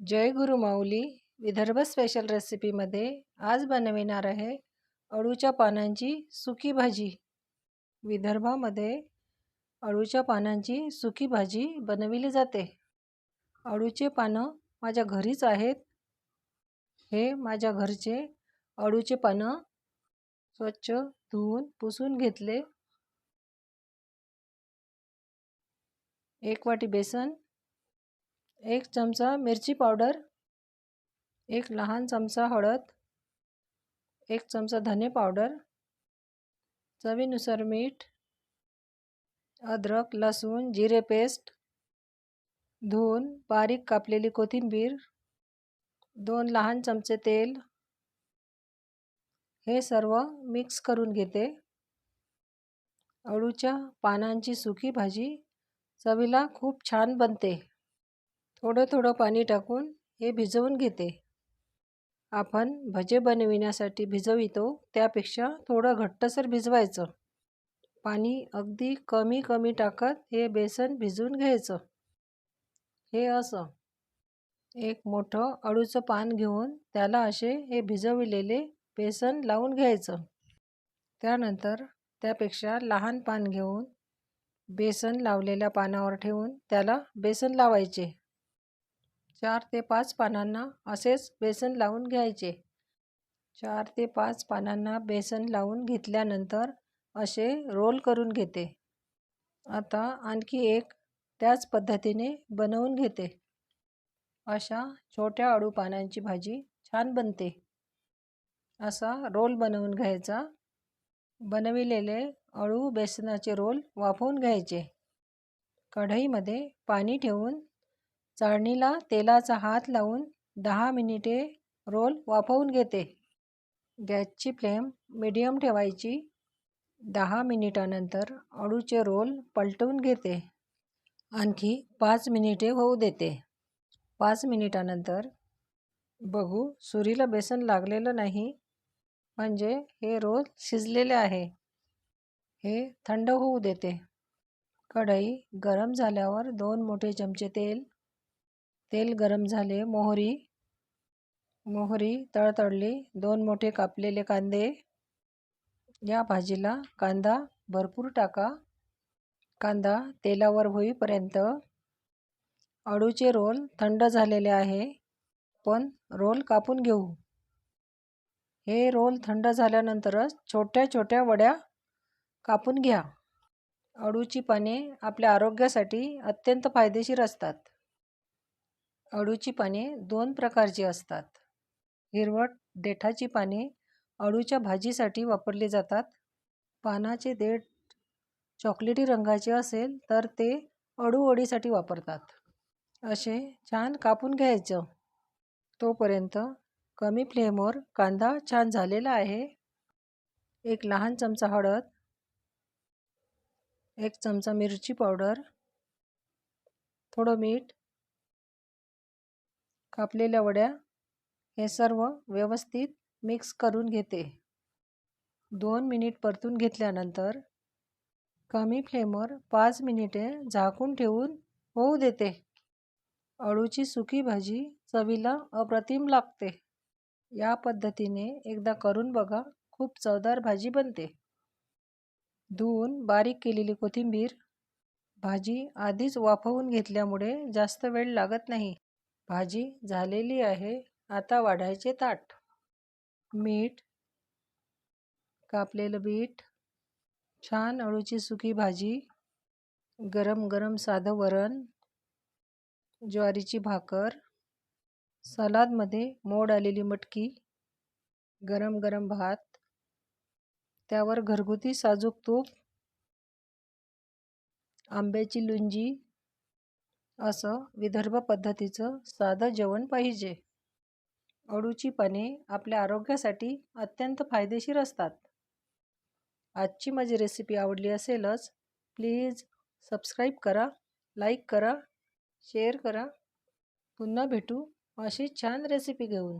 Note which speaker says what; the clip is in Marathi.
Speaker 1: जय गुरु माऊली विदर्भ स्पेशल रेसिपीमध्ये आज बनविणार आहे अळूच्या पानांची सुकी भाजी. विदर्भामध्ये अळूच्या पानांची सुकी भाजी बनविली जाते. अळूचे पानं माझ्या घरीच आहेत. हे माझ्या घरचे अळूचे पानं स्वच्छ धुवून पुसून घेतले. एक वाटी बेसन एक चमचा मिरची पावडर एक लहान चमचा हळद एक चमचा धने पावडर चवीनुसार मीठ अद्रक लसूण जिरे पेस्ट धुवून बारीक कापलेली कोथिंबीर दोन लहान चमचे तेल हे सर्व मिक्स करून घेते. अळूच्या पानांची सुकी भाजी चवीला खूप छान बनते. थोडं थोडं पाणी टाकून हे भिजवून घेते. आपण भजे बनविण्यासाठी भिजवितो त्यापेक्षा थोडं घट्टसर भिजवायचं. पाणी अगदी कमी कमी टाकत हे बेसन भिजवून घ्यायचं. हे असं. एक मोठं अळूचं पान घेऊन त्याला असे हे भिजविलेले बेसन लावून घ्यायचं. त्यानंतर त्यापेक्षा लहान पान घेऊन बेसन लावलेल्या पानावर ठेवून त्याला बेसन लावायचे. चार ते पाच पानांना असेच बेसन लावून घ्यायचे. चार ते पाच पानांना बेसन लावून घेतल्यानंतर असे रोल करून घेते. आता आणखी एक त्याच पद्धतीने बनवून घेते. अशा छोट्या अळू पानांची भाजी छान बनते. असा रोल बनवून घ्यायचा. बनविलेले अळू बेसनाचे रोल वाफवून घ्यायचे. कढईमध्ये पाणी ठेवून चाळणीला तेलाचा हात लावून दहा मिनिटे रोल वाफवून घेते. गॅसची फ्लेम मिडियम ठेवायची. दहा मिनिटानंतर अळूचे रोल पलटवून घेते. आणखी पाच मिनिटे होऊ देते. पाच मिनिटानंतर बघू सुरीला बेसन लागलेलं नाही. म्हणजे हे रोल शिजलेले आहे. हे थंड होऊ देते. कढई गरम झाल्यावर दोन मोठे चमचे तेल तेल गरम झाले. मोहरी मोहरी तळतळली. दोन मोठे कापलेले कांदे. या भाजीला कांदा भरपूर टाका. कांदा तेलावर होईपर्यंत अळूचे रोल थंड झालेले आहे पण रोल कापून घेऊ. हे रोल थंड झाल्यानंतरच छोट्या छोट्या वड्या कापून घ्या. अळूची पाने आपल्या आरोग्यासाठी अत्यंत फायदेशीर असतात. अळूची पाने दोन प्रकारची असतात. हिरवट देठाची पाने अळूच्या भाजीसाठी वापरली जातात. पानाचे देठ चॉकलेटी रंगाचे असेल तर ते अळूवडीसाठी वापरतात. असे छान कापून घ्यायचं. तोपर्यंत कमी फ्लेमवर कांदा छान झालेला आहे. एक लहान चमचा हळद एक चमचा मिरची पावडर थोडं मीठ कापलेल्या वड्या हे सर्व व्यवस्थित मिक्स करून घेते. दोन मिनिट परतून घेतल्यानंतर कमी फ्लेमवर पाच मिनिटे झाकून ठेवून होऊ देते. अळूची सुकी भाजी चवीला अप्रतिम लागते. या पद्धतीने एकदा करून बघा खूप चवदार भाजी बनते. धुवून बारीक केलेली कोथिंबीर भाजी आधीच वाफवून घेतल्यामुळे जास्त वेळ लागत नाही. भाजी झालेली आहे. आता वाढायचे ताट. मीठ. कापलेलं बीट. छान अळूची सुकी भाजी. गरम गरम साधं वरण. ज्वारीची भाकर. सलादमध्ये मोड आलेली मटकी. गरम गरम भात. त्यावर घरगुती साजूक तूप. आंब्याची लुंजी. असं विदर्भ पद्धतीचं साधं जेवण पाहिजे. अळूची पाने आपल्या आरोग्यासाठी अत्यंत फायदेशीर असतात. आजची माझी रेसिपी आवडली असेलच प्लीज सबस्क्राईब करा लाईक करा शेअर करा. पुन्हा भेटू अशी छान रेसिपी घेऊन.